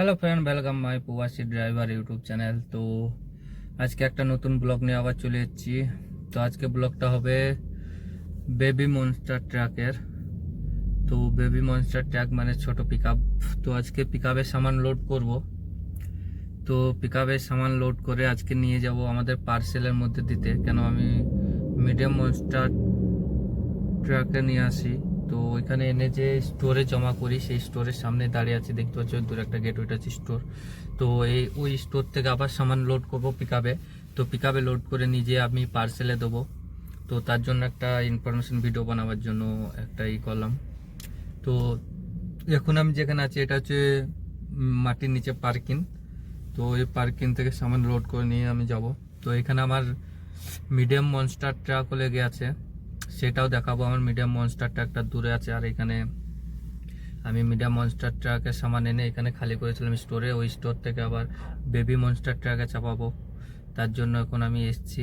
Hello friend welcome my প্রবাসী driver YouTube channel তো আজকে একটা নতুন ব্লগ নিয়ে আবার চলে এসেছি। তো আজকে ব্লগটা হবে বেবি মনস্টার ট্রাকের তো বেবি মনস্টার ট্রাক মানে ছোট পিক তো আজকে পিক সামান লোড করব। তো পিক সামান লোড করে আজকে নিয়ে যাব আমাদের পার্সেলের মধ্যে দিতে। কেন আমি মিডিয়াম মনস্টার ট্রাকে নিয়ে আসি। তো ওইখানে এনে যে স্টোরে জমা করি, সেই স্টোরের সামনে দাঁড়িয়ে আছি, দেখতে পাচ্ছি ওই দূরে একটা গেট ওইটা হচ্ছে স্টোর তো এই, ওই স্টোর থেকে আবার সামান লোড করব পিকআপে তো পিকআপে লোড করে নিজে আমি পার্সেলে দেবো। তো তার জন্য একটা ইনফরমেশন ভিডিও বানাবার জন্য একটা ই করলাম। তো এখন আমি যেখানে আছি, এটা হচ্ছে মাটির নিচে পার্কিং তো এই পার্কিং থেকে সামান লোড করে নিয়ে আমি যাব। তো এখানে আমার মিডিয়াম মনস্টার ট্রাকও লেগে আছে। সেটাও দেখাবো। আমার মিডিয়াম মনস্টার ট্রাকটা দূরে আছে, আর এখানে আমি মিডিয়াম মনস্টার ট্রাকের সামান এনে এখানে খালি করেছিলাম স্টোরে ওই স্টোর থেকে আবার বেবি মনস্টার ট্রাকে চাপাবো। তার জন্য এখন আমি এসছি।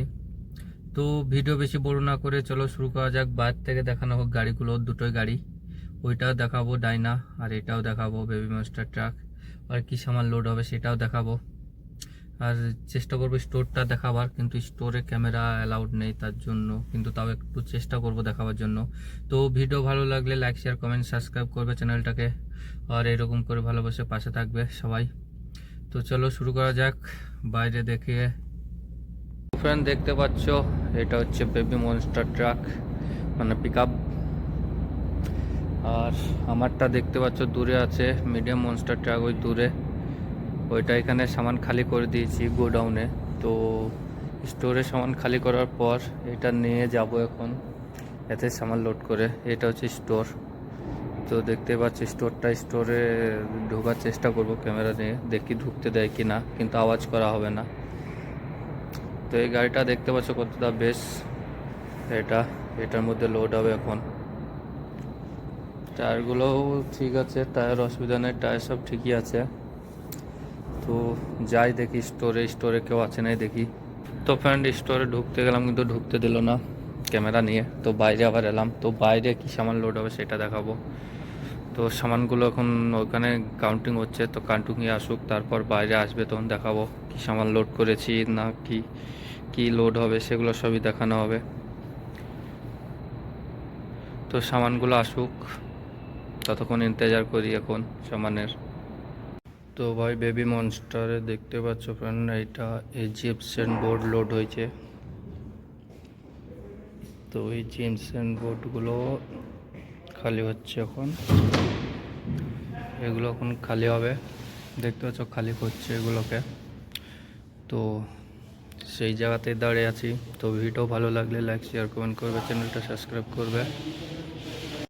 তো ভিডিও বেশি বড় না করে চলো শুরু করা যাক। বাইরে থেকে দেখানো হোক গাড়িগুলো, দুটোই গাড়ি। ওইটাও দেখাবো, ডাইনা, আর এটাও দেখাবো বেবি মনস্টার ট্রাক আর কি সামান লোড হবে সেটাও দেখাবো। আর চেষ্টা করব স্টোরটা দেখাবার, কিন্তু স্টোরে ক্যামেরা অ্যালাউড নেই তার জন্য, কিন্তু তাও একটু চেষ্টা করব দেখাবার জন্য। তো ভিডিও ভালো লাগলে লাইক শেয়ার কমেন্ট সাবস্ক্রাইব করবে চ্যানেলটাকে। আর এরকম করে ভালোবাসে পাশে থাকবে সবাই। তো চলো শুরু করা যাক, বাইরে দেখে ফ্রেন্ড দেখতে পাচ্ছ, এটা হচ্ছে বেবি মনস্টার ট্রাক মানে পিক আর আমারটা দেখতে পাচ্ছ, দূরে আছে মিডিয়াম মনস্টার ট্রাক ওই দূরে। ওইটা এখানে সামান খালি করে দিয়েছি গোডাউনে। তো স্টোরে সামান খালি করার পর এটা নিয়ে যাব এখন, এতে সামান লোড করে। এটা হচ্ছে স্টোর। তো দেখতে পাচ্ছি স্টোরটা স্টোরে ঢোকার চেষ্টা করব ক্যামেরা নিয়ে, দেখি ঢুকতে দেয় কি না, কিন্তু আওয়াজ করা হবে না। তো এই গাড়িটা দেখতে পাচ্ছ কতটা বেশ। এটা, এটার মধ্যে লোড হবে এখন। টায়ারগুলোও ঠিক আছে, টায়ার অসুবিধা নেই, টায়ার সব ঠিকই আছে। তো যাই দেখি স্টোরে স্টোরে কেউ আছে নাই দেখি। তো ফ্রেন্ড স্টোরে ঢুকতে গেলাম কিন্তু ঢুকতে দিল না ক্যামেরা নিয়ে। তো বাইরে আবার এলাম। তো বাইরে কি সামান লোড হবে সেটা দেখাবো। তো সামানগুলো এখন ওখানে কাউন্টিং হচ্ছে। তো কাউন্টিংয়ে আসুক, তারপর বাইরে আসবে তখন দেখাবো কি সামান লোড করেছি না কি কি লোড হবে সেগুলো সবই দেখানো হবে। তো সামানগুলো আসুক। ততক্ষণ ইন্তজার করি এখন সামানের। তো ভাই বেবি মনস্টারে দেখতে পাচ্ছ ফ্রেন্ড এইটা ইজিপশিয়ান বোর্ড লোড হয়েছে। তো এই জিমসেন বোর্ডগুলো খালি হচ্ছে এখন। এগুলো এখন খালি হবে। দেখতে পাচ্ছ খালি করছে এগুলোকে। তো সেই জায়গাতেই দাঁড়িয়ে আছি। তো ভিডিও ভালো লাগলে লাইক শেয়ার কমেন্ট করবে চ্যানেলটা সাবস্ক্রাইব করবে।